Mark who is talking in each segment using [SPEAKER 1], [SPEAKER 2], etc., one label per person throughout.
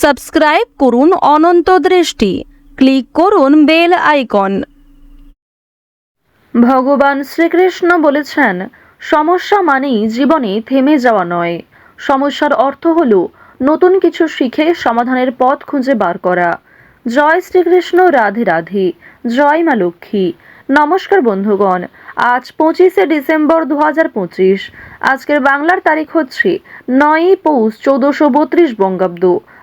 [SPEAKER 1] Subscribe করুন অনন্ত দৃষ্টি। Click করুন বেল আইকন।
[SPEAKER 2] ভগবান শ্রীকৃষ্ণ বলেছেন, সমস্যা মানেই জীবনে থেমে যাওয়া নয়। সমস্যার অর্থ হল নতুন কিছু শিখে সমাধানের পথ খুঁজে বার করা। জয় শ্রীকৃষ্ণ, রাধে রাধে। জয় মা লক্ষ্মী। নমস্কার বন্ধুগণ, আজ পঁচিশে ডিসেম্বর দু হাজার পঁচিশ। আজকের বাংলার তারিখ হচ্ছে নয়ই পৌষ চৌদ্দশো বত্রিশ বঙ্গাব্দ।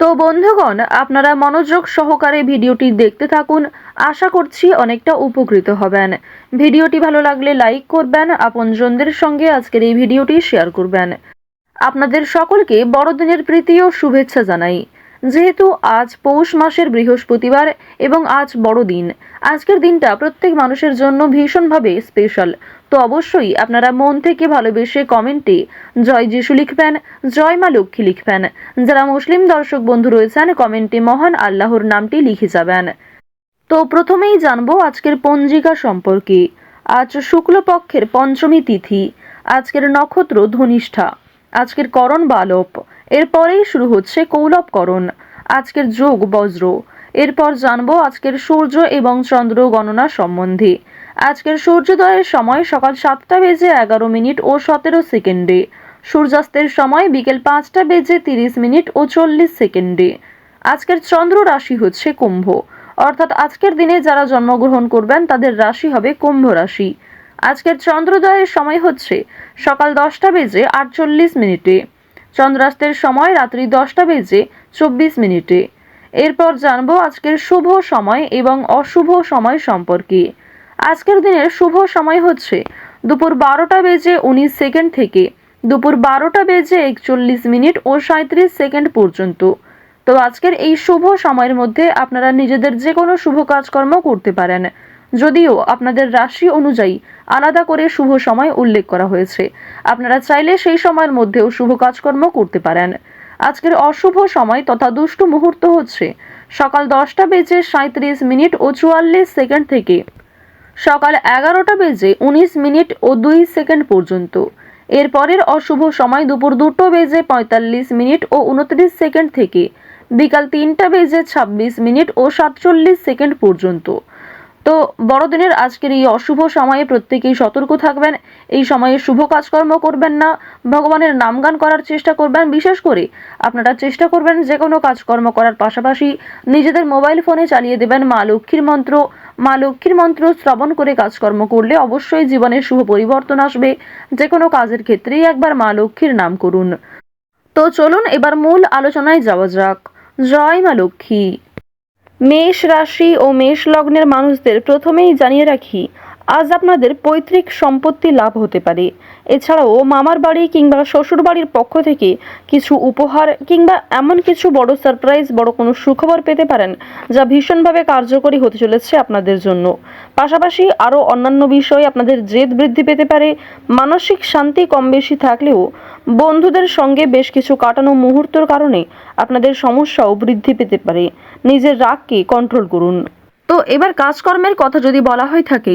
[SPEAKER 2] তো বন্ধুগণ, আপনারা মনোযোগ সহকারে ভিডিওটি দেখতে থাকুন। আশা করছি অনেকটা উপকৃত হবেন। ভিডিওটি ভালো লাগলে লাইক করবেন, আপনজনদের সঙ্গে আজকের এই ভিডিওটি শেয়ার করবেন। আপনাদের সকলকে বড়দিনের প্রীতি ও শুভেচ্ছা জানাই। যেহেতু আজ পৌষ মাসের বৃহস্পতিবার এবং আজ বড়দিন, আজকের দিনটা প্রত্যেক মানুষের জন্য ভীষণভাবে স্পেশাল তো অবশ্যই আপনারা মন থেকে ভালোবেসে কমেন্টে জয় যিশু লিখবেন, জয় মা লক্ষ্মী লিখবেন। যারা মুসলিম দর্শক বন্ধু রয়েছেন কমেন্টে মহান আল্লাহর নামটি লিখে যাবেন। তো প্রথমেই জানব আজকের পঞ্জিকা সম্পর্কে। আজ শুক্লপক্ষের পঞ্চমী তিথি, আজকের নক্ষত্র ধনিষ্ঠা, আজকের করণ বালপ এরপরেই শুরু হচ্ছে কৌলবকরণ, আজকের যোগ বজ্র, এরপর জানব আজকের সূর্য এবং চন্দ্র গণনা সম্বন্ধে। আজকের সূর্যোদয়ের সময় সকাল সাতটা বেজে এগারো মিনিট ও সতেরো সেকেন্ডে। সূর্যাস্তের সময় বিকেল পাঁচটা বেজে তিরিশ মিনিট ও চল্লিশ সেকেন্ডে। আজকের চন্দ্র রাশি হচ্ছে কুম্ভ। অর্থাৎ আজকের দিনে যারা জন্মগ্রহণ করবেন, তাদের রাশি হবে কুম্ভ রাশি। আজকের চন্দ্রোদয়ের সময় হচ্ছে সকাল দশটা বেজে আটচল্লিশ মিনিটে। চন্দ্রাস্তের সময় রাত্রি দশটা বেজে চব্বিশ মিনিটে। এরপর জানব আজকের শুভ সময় এবং অশুভ সময় সম্পর্কে। আজকের দিনের শুভ সময় হচ্ছে দুপুর বারোটা বেজে উনিশ সেকেন্ড থেকে দুপুর বারোটা বেজে একচল্লিশ মিনিট ও সাঁত্রিশ সেকেন্ড পর্যন্ত। তো আজকের এই শুভ সময়ের মধ্যে আপনারা নিজেদের যে কোনো শুভ কাজকর্ম করতে পারেন। যদিও আপনাদের রাশি অনুযায়ী আলাদা করে শুভ সময় উল্লেখ করা হয়েছে। আপনারা চাইলে সেই সময়ের মধ্যেও শুভ কাজকর্ম করতে পারেন। আজকের অশুভ সময় তথা দুষ্টু মুহূর্ত হচ্ছে সকাল দশটা বেজে সাঁত্রিশ মিনিট ও চুয়াল্লিশ সেকেন্ড থেকে সকাল এগারোটা বেজে উনিশ মিনিট ও দুই সেকেন্ড পর্যন্ত। এরপরের অশুভ সময় দুপুর দুটো বেজে পঁয়তাল্লিশ মিনিট ও উনত্রিশ সেকেন্ড থেকে বিকাল তিনটা বেজে ছাব্বিশ মিনিট ও সাতচল্লিশ সেকেন্ড পর্যন্ত। তো বড়দিনের আজকের এই অশুভ সময়ে প্রত্যেকেই সতর্ক থাকবেন। এই সময়ে শুভ কাজকর্ম করবেন না। ভগবানের নামগান করার চেষ্টা করবেন। বিশেষ করে আপনারা চেষ্টা করবেন যে কোনো কাজকর্ম করার পাশাপাশি নিজেদের মোবাইল ফোনে চালিয়ে দেবেন মা লক্ষ্মীর মন্ত্র। মা লক্ষ্মীর মন্ত্র শ্রবণ করে কাজকর্ম করলে অবশ্যই জীবনে শুভ পরিবর্তন আসবে। যে কোনো কাজের ক্ষেত্রেই একবার মা লক্ষ্মীর নাম করুন। তো চলুন এবার মূল আলোচনায় যাওয়া যাক। জয় মা লক্ষ্মী। মেষ রাশি ও মেষ লগ্নের মানুষদের প্রথমেই জানিয়ে রাখি আজ আপনাদের পৈতৃক সম্পত্তি লাভ হতে পারে। এছাড়াও মামার বাড়ি কিংবা শ্বশুর বাড়ির পক্ষ থেকে কিছু উপহার কিংবা এমন কিছু বড় সারপ্রাইজ বড় কোনো সুখবর পেতে পারেন, যা ভীষণভাবে কার্যকরী হতে চলেছে আপনাদের জন্য। পাশাপাশি আরও অন্যান্য বিষয় আপনাদের জেদ বৃদ্ধি পেতে পারে, মানসিক শান্তি কম বেশি থাকলেও বন্ধুদের সঙ্গে বেশ কিছু কাটানো মুহূর্তের কারণে আপনাদের সমস্যাও বৃদ্ধি পেতে পারে। নিজের রাগকে কন্ট্রোল করুন। তো এবার কাজকর্মের কথা যদি বলা হয়ে থাকে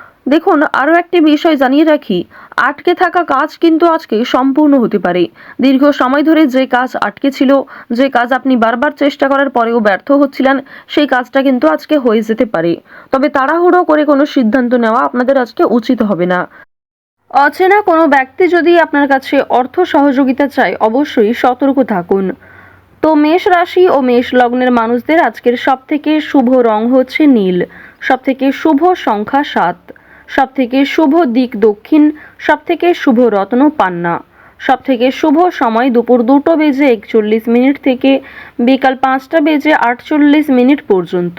[SPEAKER 2] দেখুন, আরও একটি বিষয় জানিয়ে রাখি। আটকে থাকা কাজ কিন্তু আজকে সম্পূর্ণ হতে পারে। দীর্ঘ সময় ধরে যে কাজ আটকে ছিল, যে কাজ আপনি বারবার চেষ্টা করার পরেও ব্যর্থ হচ্ছিলেন, সেই কাজটা কিন্তু আজকে হয়ে যেতে পারে। তবে তাড়াহুড়ো করে কোনো সিদ্ধান্ত নেওয়া আপনাদের আজকে উচিত হবে না। অচেনা কোনো ব্যক্তি যদি আপনার কাছে অর্থ সহযোগিতা চায়, অবশ্যই সতর্ক থাকুন। তো মেষ রাশি ও মেষ লগ্নের মানুষদের আজকের সবথেকে শুভ রং হচ্ছে নীল। সবথেকে শুভ সংখ্যা সাত। সবথেকে শুভ দিক দক্ষিণ, সবথেকে শুভ রত্ন পান্না। সবথেকে শুভ সময় দুপুর দুটো বেজে একচল্লিশ মিনিট থেকে বিকাল পাঁচটা বেজে আটচল্লিশ মিনিট পর্যন্ত।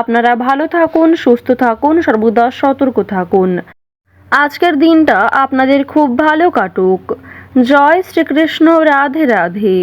[SPEAKER 2] আপনারা ভালো থাকুন, সুস্থ থাকুন, সর্বদা সতর্ক থাকুন। আজকের দিনটা আপনাদের খুব ভালো কাটুক। জয় শ্রীকৃষ্ণ, রাধে রাধে।